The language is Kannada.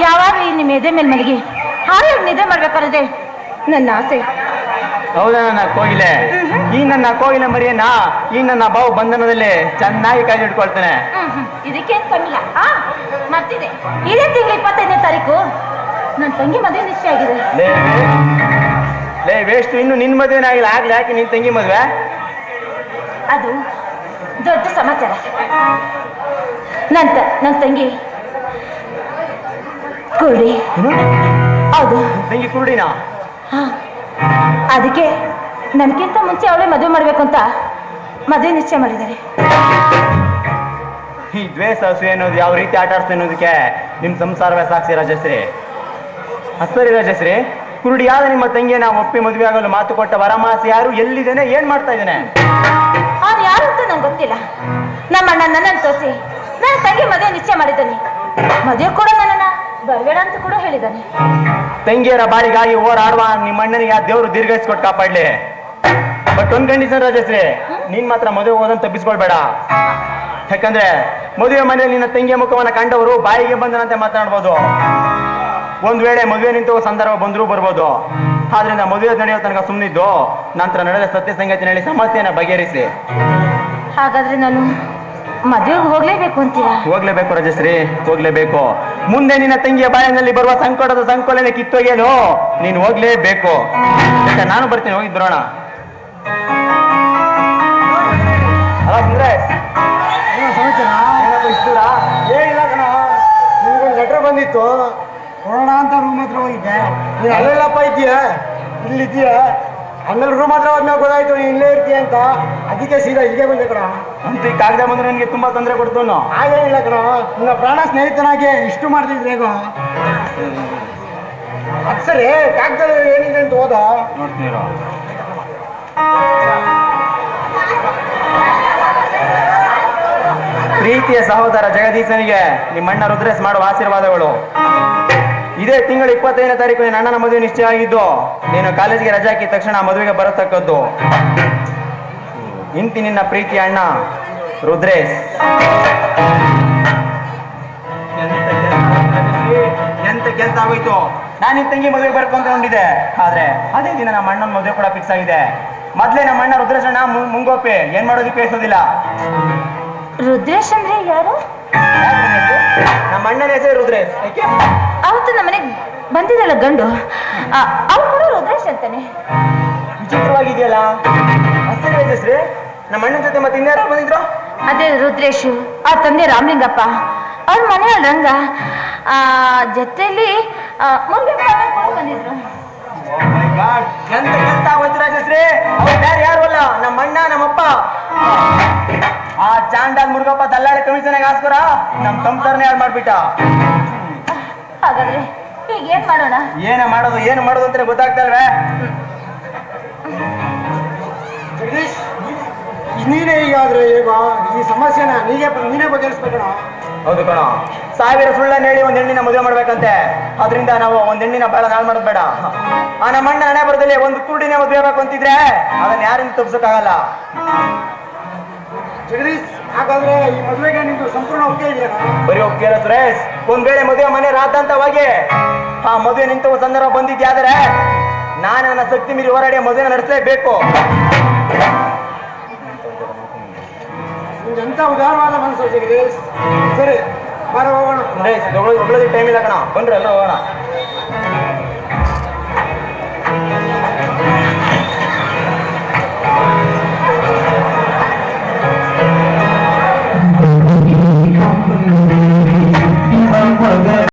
ಯಾವಾಗ ಈ ನಿಮ್ಮ ಎದೆ ಮೇಲೆ ಮಲಗಿ ಹಾಗೆ ನಿದ್ದೆ ಮಾಡ್ಬೇಕಾದ್ರೆ ನನ್ನ ಆಸೆ ಹೌದಾ ನನ್ನ ಕೋಗಿಲೆ ಈ ನನ್ನ ಕೋಗಿಲೆ ಮರಿಯನ್ನ ಈ ನನ್ನ ಬಾವು ಬಂಧನದಲ್ಲಿ ಚೆನ್ನಾಗಿ ಕೈ ಹಿಡ್ಕೊಳ್ತೇನೆ ಇದಕ್ಕೇನು. ಇದಕ್ಕೇನ್ ಆ ಮತ್ತಿದೆ ಇದೇ ತಿಂಗಳು ಇಪ್ಪತ್ತೈದನೇ ತಾರೀಕು? ನನ್ನ ತಂಗಿ ಮದುವೆ ನಿಶ್ಚಯ ಆಗಿದೆ. ಲೇ ಲೇ ವೇಸ್ಟ್ ಇನ್ನು ನಿನ್ ಮದುವೆನೇ ಆಗಿಲ್ಲ. ಆಗ್ಲಿ ಯಾಕೆ ನಿನ್ ತಂಗಿ ಮದುವೆ? ಅದು ದೊಡ್ಡ ಸಮಾಚಾರ. ನಂತ ನನ್ನ ತಂಗಿ ಕುರುಡಿ? ಹೌದು. ತಂಗಿ ಕುರುಡಿನಾ? ಹಾ. ಅದಕ್ಕೆ ನನಗಿಂತ ಮುಂಚೆ ಅವಳೇ ಮದುವೆ ಮಾಡಬೇಕು ಅಂತ ಮದುವೆ ನಿಶ್ಚಯ ಮಾಡಿದ್ದಾರೆ ಈ ದ್ವೇಷ ಹಸು ಅನ್ನೋದು ಯಾವ ರೀತಿ ಆಟ ಆಡ್ತಾ ಅನ್ನೋದಕ್ಕೆ ನಿಮ್ ಸಂಸಾರವೇ ಸಾಕ್ಷಿ ರಾಜಶ್ರೀ. ಅಸ್ಸರಿ ರಾಜಶ್ರೀ ಕುರುಡಿಯಾದ ನಿಮ್ಮ ತಂಗಿಯನ್ನ ಒಪ್ಪಿ ಮದುವೆ ಆಗಲು ಮಾತು ಕೊಟ್ಟ ವರಮಾಸಿ ಯಾರು ಎಲ್ಲಿದ್ದೇನೆ ಏನ್ ಮಾಡ್ತಾ ಇದ್ದೇನೆ? ಅವ್ನು ಯಾರು ಅಂತ ನಂಗೆ ಗೊತ್ತಿಲ್ಲ. ನಮ್ಮ ಅಣ್ಣ ನನ್ನನ್ನು ತೋರಿಸಿ ನನ್ನ ತಂಗಿ ಮದುವೆ ನಿಶ್ಚಯ ಮಾಡಿದ್ದಾನೆ. ಮದುವೆ ಕೂಡ ಬರಬೇಡ ಅಂತ ಕೂಡ ಹೇಳಿದ್ದಾನೆ ತಂಗಿಯರ ಬಾಳಿಗಾಗಿ ಹೋರಾಡುವ ನಿಮ್ಮ ಅಣ್ಣನಿಗೆ ಆ ದೇವರು ದೀರ್ಘಿಸ್ಕೊಟ್ಟು ಕಾಪಾಡ್ಲಿ. ಬಟ್ ಒಂದ್ ಕಂಡೀಷನ್ ರಾಜಶ್ರೀ ನೀನ್ ಮಾತ್ರ ಮದುವೆ ಹೋದನ್ ತಪ್ಪಿಸ್ಕೊಳ್ಬೇಡ. ಯಾಕಂದ್ರೆ ಮದುವೆ ಮನೆಯಲ್ಲಿ ನಿನ್ನ ತಂಗಿಯ ಮುಖವನ್ನ ಕಂಡವರು ಬಾಯಿಗೆ ಬಂದನಂತೆ ಮಾತನಾಡ್ಬೋದು. ಒಂದ್ ವೇಳೆ ಮದುವೆ ನಿಂತು ಸಂದರ್ಭ ಬಂದರೂ ಬರ್ಬೋದು. ಆದ್ರಿಂದ ಮದುವೆ ನಡೆಯೋ ತನಕ ಸುಮ್ಮನಿದ್ದು ನಂತರ ನಡೆದ ಸತ್ಯ ಸಂಗತಿ ಹೇಳಿ ಸಮಸ್ಯೆಯನ್ನ ಬಗೆಹರಿಸಿ. ಹಾಗಾದ್ರೆ ನಾನು ಮದುವೆಗೆ ಹೋಗ್ಲೇಬೇಕು ಅಂತೀರಾ ಹೋಗ್ಲೇಬೇಕು ರಾಜಶ್ರೀ ಹೋಗ್ಲೇಬೇಕು. ಮುಂದೆ ನಿನ್ನ ತಂಗಿಯ ಬಾಯಿನಲ್ಲಿ ಬರುವ ಸಂಕಟದ ಸಂಕೋಲನೆ ಕಿತ್ತೋಗೇನು ನೀನು ಹೋಗ್ಲೇಬೇಕು. ನಾನು ಬರ್ತೀನಿ ಹೋಗಿ ಬರೋಣ. ಅಲ್ಲ ಸುಂದ್ರೇಶ್, ಏನಪ್ಪ ಇಷ್ಟು ದೂರ? ಏನಿಲ್ಲ ಕಣ. ನಿಮ್ಗೊಂದು ಲೆಟರ್ ಬಂದಿತ್ತು. ಕೊರೋನಾ ಅಂತ ರೂಮ್ ಹತ್ರ ಹೋಗಿದ್ದೆ. ನೀನು ಅಲ್ಲೆಲ್ಲಪ್ಪ ಇದೆಯಾ ಇಲ್ಲಿದ್ದೀಯ? ಆಮೇಲೆ ರೂಮ್ ಹತ್ರ ಹೋದ್ಮೇಲೆ ಗೊತ್ತಾಯ್ತು ನೀನು ಇಲ್ಲೇ ಇರ್ತೀಯ ಅಂತ. ಅದಕ್ಕೆ ಸೀದಾ ಇಲ್ಲಿಗೆ ಬಂದೆ ಕಣ. ಅಂತ ಈ ಕಾಗದ ಬಂದ್ರೆ ನನಗೆ ತುಂಬಾ ತೊಂದರೆ ಕೊಡ್ತು ಹಾಗೇ ಹಾಗೇನಿಲ್ಲ ಕಣ. ನಿನ್ನ ಪ್ರಾಣ ಸ್ನೇಹಿತನಾಗೆ ಇಷ್ಟು ಮಾಡ್ತಿದ್ರೇಗೋ ಅದು ಸರಿ ಕಾಗದ ಏನಿದೆ ಅಂತ ಹೋದ ಪ್ರೀತಿಯ ಸಹೋದರ ಜಗದೀಶನಿಗೆ ನಿಮ್ಮಣ್ಣ ರುದ್ರೇಶ್ ಮಾಡುವ ಆಶೀರ್ವಾದಗಳು. ಇದೇ ತಿಂಗಳ ಇಪ್ಪತ್ತೈದನೇ ತಾರೀಕು ನಿನ್ನ ಅಣ್ಣನ ಮದುವೆ ನಿಶ್ಚಯ ಆಗಿದ್ದು, ನೀನು ಕಾಲೇಜಿಗೆ ರಜೆ ಹಾಕಿದ ತಕ್ಷಣ ಮದುವೆಗೆ ಬರತಕ್ಕದ್ದು. ಇಂತಿ ನಿನ್ನ ಪ್ರೀತಿ ಅಣ್ಣ, ರುದ್ರೇಶ್. ಎಂತ ಕೆಲಸ ಆಗೋಯ್ತು? ನಾನು ನಿನ್ ತಂಗಿ ಮದುವೆ ಬರ್ಕೊಂತಕೊಂಡಿದ್ದೆ ಹೊಂದಿದೆ ಆದ್ರೆ ಅದೇ ದಿನ ನಮ್ಮ ಅಣ್ಣನ ಮದುವೆ ಕೂಡ ಫಿಕ್ಸ್ ಆಗಿದೆ. ಮೊದ್ಲೇ ನಮ್ಮ ಅಣ್ಣ ರುದ್ರೇಶ್ ಅಣ್ಣ ಮುಂಗೋಪೆ. ಏನ್ ಮಾಡೋದಕ್ಕೆ ಬೇಸೋದಿಲ್ಲ ರುದ್ರೇಶ್ ಅಂದ್ರೆ ಯಾರು? ನಮ್ಮ ಅಣ್ಣನ ಹೆಸರು ರುದ್ರೇಶ್. ಯಾಕೆ? ಅವತ್ತು ನಮ್ಮ ಮನೆಗೆ ಬಂದಿದ್ದಲ್ಲ ಗಂಡು. ಅವ್ರು ಕೂಡ ರುದ್ರೇಶ್ ಅಂತಾನೆ. ವಿಚಿತ್ರವಾಗಿದೆಯಲ್ಲ. ಅಷ್ಟೇ ಹೆಸರು ನಮ್ಮ ಅಣ್ಣನ ಜೊತೆ ಮತ್ತೆ ಇನ್ಯಾರು ಬಂದಿದ್ರು? ಅದೇ ರುದ್ರೇಶ್ ಆ ತಂದೆ ರಾಮಲಿಂಗಪ್ಪ. ಅವ್ರ ಮನೆಯ ರಂಗ ಕೂಡ ಬಂದಿದ್ರು. Oh. ಎಂತ ಎಂತ ಆಗೋಯ್ತು ಅವ್ರು ಯಾರು ಯಾರು ಅಲ್ಲ? ನಮ್ಮ ಅಣ್ಣ ನಮ್ಮಪ್ಪ ಆ ಚಾಂಡಾಲ್ ಮುರುಗಪ್ಪ ದಲ್ಲಾಳಿ ಕಮಿಷನ್ ಹಾಸ್ಕರ ನಮ್ ಸಂಸಾರನೇ ಹಾಳು ಮಾಡ್ಬಿಟ್ಟ? ಹಾಗಾದ್ರೆ ಈಗ ಏನ್ ಮಾಡೋಣ? ಏನ ಮಾಡೋದು ಏನು ಮಾಡೋದು ಅಂತ ಗೊತ್ತಾಗ್ತಲ್ವೇ ಜಗದೀಶ್ ನೀನೇ ಈಗಾದ್ರೆ ಈಗ ಈ ಸಮಸ್ಯೆನ ನೀಗೆ ನೀನೇ ಬಗೆಹರಿಸ್ಬೇಕಣ ಹೌದು ಕಣ. ಸಾವಿರ ಸುಳ್ಳನ್ನ ಹೇಳಿ ಒಂದ್ ಹೆಣ್ಣಿನ ಮದುವೆ ಮಾಡ್ಬೇಕಂತೆ. ಅದರಿಂದ ನಾವು ಒಂದ್ ಹೆಣ್ಣಿನ ಬಾಳ ನಾಳ್ ಮಾಡೋದ್ ಬೇಡ. ಆ ನಮ್ಮ ಅಣ್ಣ ಹಣೆ ಬರದಲ್ಲಿ ಒಂದು ಕುರುಡಿನೇ ಮದುವೆ ಆಗ್ಬೇಕು ಅಂತಿದ್ರೆ ಅದನ್ನ ಯಾರಿಂದ ತಪ್ಸಕ್ಕಾಗಲ್ಲ ಜಗದೀಶ್ ಹಾಗಾದ್ರೆ ಈ ಮದುವೆಗೆ ನಿಂದು ಸಂಪೂರ್ಣ ಒಪ್ಪಿಗೆ ಇದೆಯಾ? ಬರೀ ಒಪ್ಪಿಗೆ ಸುರೇಶ್ ಒಂದ್ ವೇಳೆ ಮದುವೆ ಮನೆ ರಾತಾಂತವಾಗಿ ಆ ಮದುವೆ ನಿಂತ ಸಂದರ್ಭ ಬಂದಿದ್ಯಾದ್ರೆ ನಾನು ನನ್ನ ಶಕ್ತಿ ಮೀರಿ ಹೋರಾಡಿ ಮದುವೆ ನಡೆಸಲೇಬೇಕು. ನಿಮ್ಗೆ ಎಂತ ಉದಾರವಾದ ಮನಸ್ಸು ಜಗದೀಶ್? ಸರಿ ಬಾರ ಹೋಗೋಣ ಸುರೇಶ್ ಟೈಮ್ ಇಲ್ಲ ಕಣ. ಬಂದ್ರೆ ಎಲ್ಲ ಹೋಗೋಣ.